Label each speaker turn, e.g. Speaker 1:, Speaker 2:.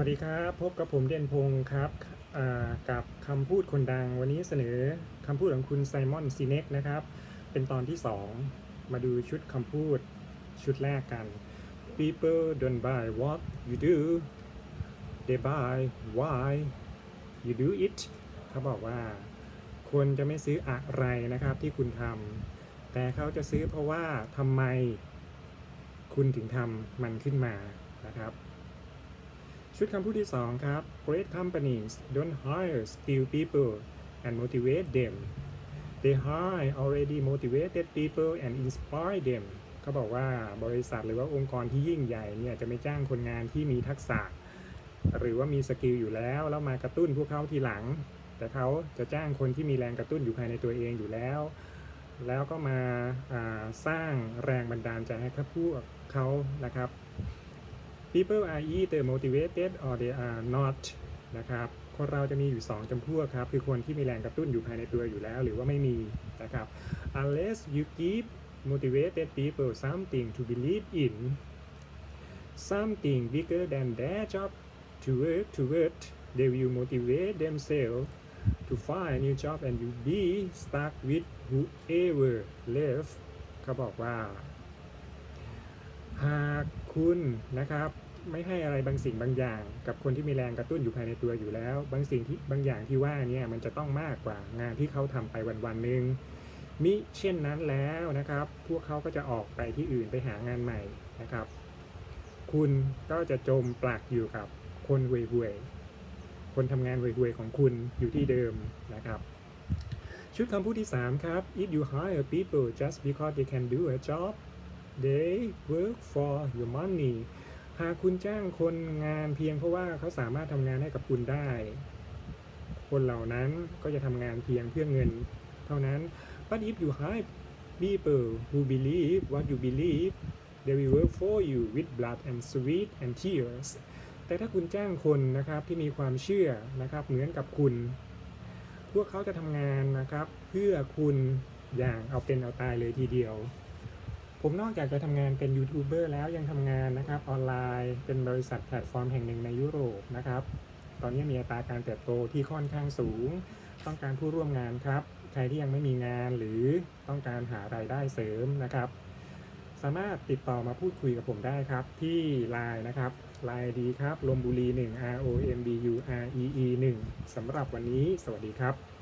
Speaker 1: วัสดีครับ พบกับผมเด่นพงศ์ครับกับคำพูดคนดังวันนี้เสนอคำพูดของคุณไซมอนซีเน็กนะครับ เป็นตอนที่ 2 มาดูชุดคำพูดชุดแรกกัน people don't buy what you do they buy why you do it เขาบอกว่า คนจะไม่ซื้ออะไรนะครับที่คุณทำแต่เขาจะซื้อเพราะว่าทำไม คุณถึงทำมันขึ้นมานะครับ ชุดคำพูดที่ 2 ครับ Great companies don't hire skilled people and motivate them they hire already motivated people and inspire them เขาบอกว่าบริษัทหรือว่าองค์กรที่ยิ่งใหญ่เนี่ยจะไม่จ้างคนงานที่มีทักษะ หรือว่ามีสกิลอยู่แล้ว แล้วมากระตุ้นพวกเขาทีหลัง แต่เขาจะจ้างคนที่มีแรงกระตุ้นอยู่ภายในตัวเองอยู่แล้ว แล้วก็มาาสร้างแรงบันดาลใจให้กับพวกเขานะครับ people are either motivated or they are not นะครับคนเราจะมีอยู่ 2จำพวกครับ คือคนที่มีแรงกระตุ้นอยู่ภายในตัวอยู่แล้ว หรือว่าไม่มีนะครับ unless you give motivated people something to believe in something bigger than their job to work toward they will motivate themselves to find a new job and you be stuck with whoever left เขาบอกว่า หากคุณนะครับ ไม่ให้อะไรบางสิ่งบางอย่าง กับคนที่มีแรงกระตุ้นอยู่ภายในตัวอยู่แล้ว บางสิ่งที่บางอย่างที่ว่าเนี่ยมันจะต้องมากกว่างานที่เขาทำไปวันวันหนึ่งมิเช่นนั้นแล้วนะครับ พวกเขาก็จะออกไปที่อื่นไปหางานใหม่นะครับ คุณก็จะจมปลักอยู่กับคนห่วยๆคนทำงานห่วยๆของคุณอยู่ที่เดิมนะครับ ชุดคำพูดที่ 3 ครับ if you hire people just because they can do a job they work for your money หากคุณจ้างคนงานเพียงเพราะว่าเขาสามารถทำงานให้กับคุณได้ คนเหล่านั้นก็จะทำงานเพียงเพื่อเงิน เท่านั้น but if you hire people who believe what you believe they will work for you with blood and sweat and tears แต่ถ้าคุณจ้างคนนะครับที่มีความเชื่อนะครับเหมือนกับคุณ พวกเขาจะทำงานนะครับ เพื่อคุณอย่างเอาเป็นเอาตายเลยทีเดียว ผมนอกจากจะทำงานเป็นยูทูบเบอร์แล้วยังทำงานนะครับออนไลน์เป็นบริษัทแพลตฟอร์มแห่งหนึ่งในยุโรปนะครับ ตอนนี้มีอัตราการเติบโตที่ค่อนข้างสูง ต้องการผู้ร่วมงานครับ ใครที่ยังไม่มีงานหรือต้องการหารายได้เสริมนะครับ สามารถติดต่อมาพูดคุยกับผมได้ครับ ที่ Line นะครับ Line ดีครับลมบุรี1 R O M B U R E E 1สำหรับวันนี้ สวัสดีครับ